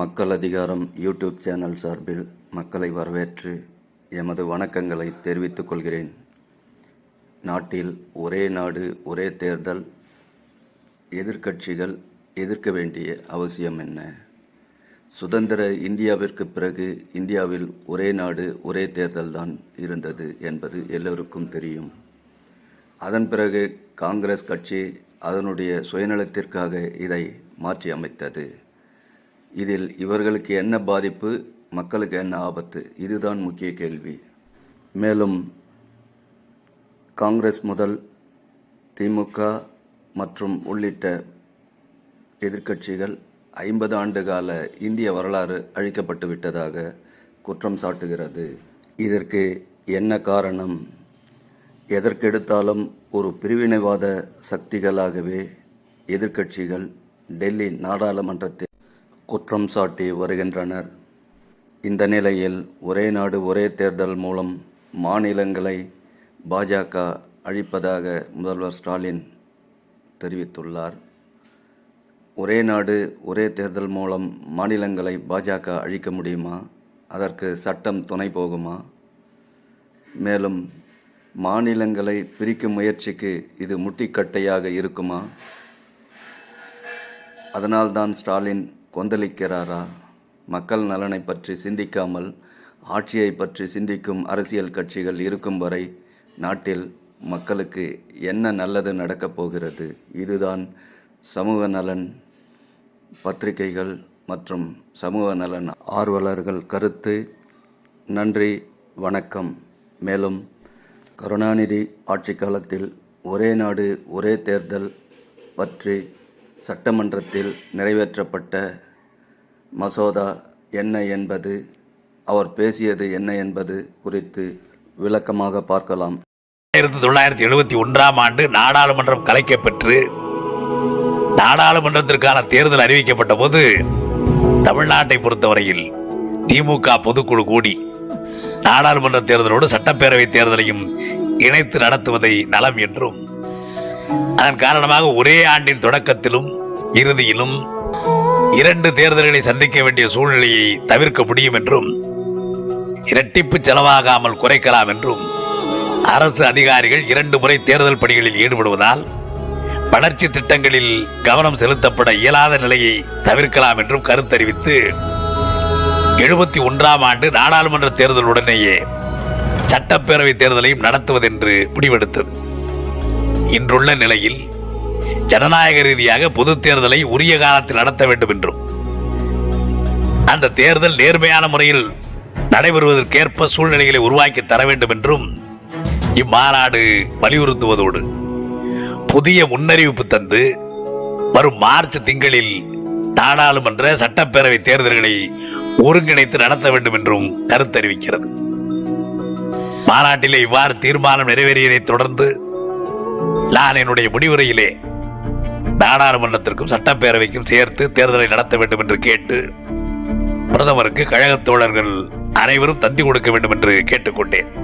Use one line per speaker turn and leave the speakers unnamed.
மக்கள் அதிகாரம் YouTube channel சார்பில் மக்களை வரவேற்று எமது வணக்கங்களை தெரிவித்துக் கொள்கிறேன். நாட்டில் ஒரே நாடு ஒரே தேர்தல் எதிர்க்கட்சிகள் எதிர்க்க வேண்டிய அவசியம் என்ன? சுதந்திர இந்தியாவிற்கு பிறகு இந்தியாவில் ஒரே நாடு ஒரே தேர்தல் தான் இருந்தது என்பது எல்லோருக்கும் தெரியும். அதன் பிறகு காங்கிரஸ் கட்சி அதனுடைய சுயநலத்திற்காக இதை மாற்றி அமைத்தது இதில் இவர்களுக்கு என்ன பாதிப்பு மக்களுக்கு என்ன ஆபத்து? இதுதான் முக்கிய கேள்வி. மேலும் காங்கிரஸ் முதல் திமுக மற்றும் உள்ளிட்ட எதிர்க்கட்சிகள் ஐம்பது ஆண்டு கால இந்திய வரலாறு அழிக்கப்பட்டு விட்டதாக குற்றம் சாட்டுகிறது. இதற்கு என்ன காரணம்? எதற்கெடுத்தாலும் ஒரு பிரிவினைவாத சக்திகளாகவே எதிர்க்கட்சிகள் டெல்லி நாடாளுமன்றத்தில் குற்றம் சாட்டி வருகின்றனர். இந்த நிலையில் ஒரே நாடு ஒரே தேர்தல் மூலம் மாநிலங்களை பாஜக அழிப்பதாக முதல்வர் ஸ்டாலின் தெரிவித்துள்ளார். ஒரே நாடு ஒரே தேர்தல் மூலம் மாநிலங்களை பாஜக அழிக்க முடியுமா? அதற்கு சட்டம் துணை போகுமா? மேலும் மாநிலங்களை பிரிக்கும் முயற்சிக்கு இது முட்டிக்கட்டையாக இருக்குமா? அதனால்தான் ஸ்டாலின் கொந்தளிக்கிறாரா? மக்கள் நலனை பற்றி சிந்திக்காமல் ஆட்சியை பற்றி சிந்திக்கும் அரசியல் கட்சிகள் இருக்கும் வரை நாட்டில் மக்களுக்கு என்ன நல்லது நடக்கப் போகிறது? இதுதான் சமூக நலன் பத்திரிகைகள் மற்றும் சமூக நலன் ஆர்வலர்கள் கருத்து. நன்றி வணக்கம். மேலும் கருணாநிதி ஆட்சி காலத்தில் ஒரே நாடு ஒரே தேர்தல் பற்றி சட்டமன்றத்தில் நிறைவேற்றப்பட்ட மசோதா என்ன என்பது அவர் பேசியது என்ன என்பது குறித்து விளக்கமாக பார்க்கலாம்.
ஆயிரத்தி தொள்ளாயிரத்தி எழுபத்தி ஒன்றாம் ஆண்டு நாடாளுமன்றம் கலைக்கப்பெற்று நாடாளுமன்றத்திற்கான தேர்தல் அறிவிக்கப்பட்ட போது தமிழ்நாட்டை பொறுத்தவரையில் திமுக பொதுக்குழு கூடி நாடாளுமன்ற தேர்தலோடு சட்டப்பேரவை தேர்தலையும் இணைத்து நடத்துவதை நலம் என்றும் அதன் காரணமாக ஒரே ஆண்டின் தொடக்கத்திலும் இறுதியிலும் இரண்டு தேர்தல்களை சந்திக்க வேண்டிய சூழ்நிலையை தவிர்க்க முடியும் என்றும் இரட்டிப்பு செலவாகாமல் குறைக்கலாம் என்றும் அரசு அதிகாரிகள் இரண்டு முறை தேர்தல் பணிகளில் ஈடுபடுவதால் வளர்ச்சி திட்டங்களில் கவனம் செலுத்தப்பட இயலாத நிலையை தவிர்க்கலாம் என்றும் கருத்தறிவித்து எழுபத்தி ஒன்றாம் ஆண்டு நாடாளுமன்ற தேர்தலுடனேயே சட்டப்பேரவை தேர்தலையும் நடத்துவதென்று முடிவெடுத்தது. இன்றுள்ள நிலையில் ஜனநாயக ரீதியாக பொது தேர்தலை உரிய காலத்தில் நடத்த வேண்டும் என்றும் அந்த தேர்தல் நேர்மையான முறையில் நடைபெறுவதற்கேற்ப சூழ்நிலைகளை உருவாக்கி தர வேண்டும் என்றும் இம்மாநாடு வலியுறுத்துவதோடு புதிய முன்னறிவிப்பு தந்து வரும் மார்ச் திங்களில் நாடாளுமன்ற சட்டப்பேரவை தேர்தல்களை ஒருங்கிணைத்து நடத்த வேண்டும் என்றும் கருத்தறிவிக்கிறது. மாநாட்டிலே இவ்வாறு தீர்மானம் நிறைவேறியதைத் தொடர்ந்து நான் என்னுடைய முடிவுரையிலே நாடாளுமன்றத்திற்கும் சட்டப்பேரவைக்கும் சேர்த்து தேர்தலை நடத்த வேண்டும் என்று கேட்டு பிரதமருக்கு கழகத் தோழர்கள் அனைவரும் தந்தி கொடுக்க வேண்டும் என்று கேட்டுக்கொண்டேன்.